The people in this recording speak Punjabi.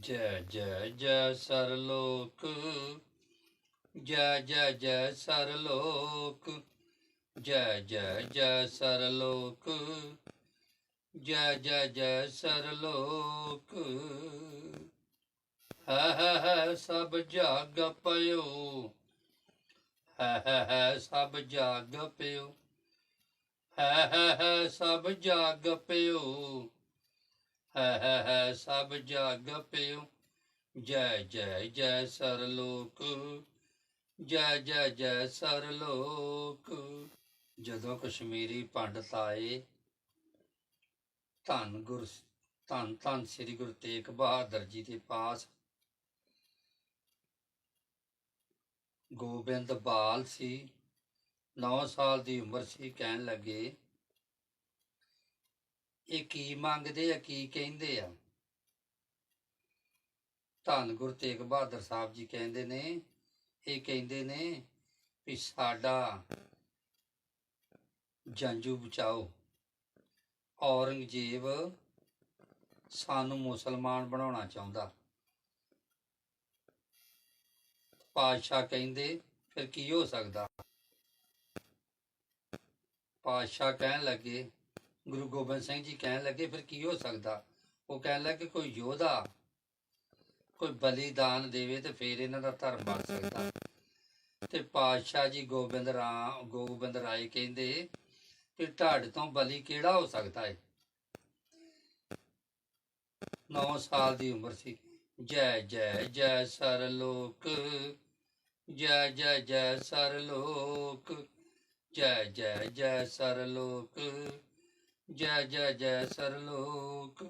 ਜੈ ਜੈ ਜੈ ਸਰਲੋਕ, ਜੈ ਜੈ ਜੈ ਸਰਲੋਕ, ਜੈ ਜੈ ਜੈ ਸਰਲੋਕ, ਜੈ ਜੈ ਜੈ ਸਰਲੋਕ। ਹੈ ਹੈ ਹੈ, ਸਭ ਜਾਗ ਪਇਓ। ਹੈ ਹੈ ਹੈ, ਸਭ ਜਾਗ ਪਿਓ ਹੈ ਹੈ ਹੈ, ਸਭ ਜਾਗ ਪਿਓ ਹੈ ਹੈ ਹੈ, ਸਭ ਜਾਗ ਪਿਓ। ਜੈ ਜੈ ਜੈ ਸਰ ਲੋਕ ਜੈ ਜੈ ਜੈ ਸਰ ਲੋਕ ਜਦੋਂ ਕਸ਼ਮੀਰੀ ਪੰਡਤ ਆਏ ਧੰਨ ਗੁਰ, ਧੰਨ ਧੰਨ ਸ੍ਰੀ ਗੁਰੂ ਤੇਗ ਬਹਾਦਰ ਜੀ ਦੇ ਪਾਸ ਗੋਬਿੰਦ ਬਾਲ ਸੀ 9 ਸਾਲ ਦੀ ਉਮਰ ਸੀ, ਕਹਿਣ ਲੱਗੇ ਇਹ ਕੀ ਮੰਗਦੇ ਆ, ਕੀ ਕਹਿੰਦੇ ਆ? ਧੰਨ ਗੁਰੂ ਤੇਗ ਬਹਾਦਰ ਸਾਹਿਬ ਜੀ ਕਹਿੰਦੇ ਨੇ, ਇਹ ਕਹਿੰਦੇ ਨੇ ਵੀ ਸਾਡਾ ਜੰਜੂ ਬਚਾਓ। ਔਰੰਗਜ਼ੇਬ ਸਾਨੂੰ ਮੁਸਲਮਾਨ ਬਣਾਉਣਾ ਚਾਹੁੰਦਾ। ਪਾਤਸ਼ਾਹ ਕਹਿੰਦੇ, ਫਿਰ ਕੀ ਹੋ ਸਕਦਾ? ਪਾਤਸ਼ਾਹ ਕਹਿਣ ਲੱਗੇ ਗੁਰੂ ਗੋਬਿੰਦ ਸਿੰਘ ਜੀ ਕਹਿਣ ਲੱਗੇ, ਫਿਰ ਕੀ ਹੋ ਸਕਦਾ? ਉਹ ਕਹਿਣ ਲੱਗੇ, ਕੋਈ ਯੋਧਾ, ਕੋਈ ਬਲੀਦਾਨ ਦੇਵੇ ਤੇ ਫਿਰ ਇਹਨਾਂ ਦਾ ਧਰਮ ਬਣ ਸਕਦਾ। ਤੇ ਪਾਤਸ਼ਾਹ ਜੀ ਗੋਬਿੰਦ ਰਾਮ ਗੋਬਿੰਦ ਰਾਏ ਕਹਿੰਦੇ ਕਿ ਢਾਡ ਤੋਂ ਬਲੀ ਕਿਹੜਾ ਹੋ ਸਕਦਾ ਹੈ 9 ਸਾਲ ਦੀ ਉਮਰ ਸੀ। ਜੈ ਜੈ ਜੈ ਸਰਲੋਕ, ਜੈ ਜੈ ਜੈ ਸਰਲੋਕ, ਜੈ ਜੈ ਜੈ ਸਰਲੋਕ। ਜੈ ਜੈ ਜੈ ਸਰਲੋਕ।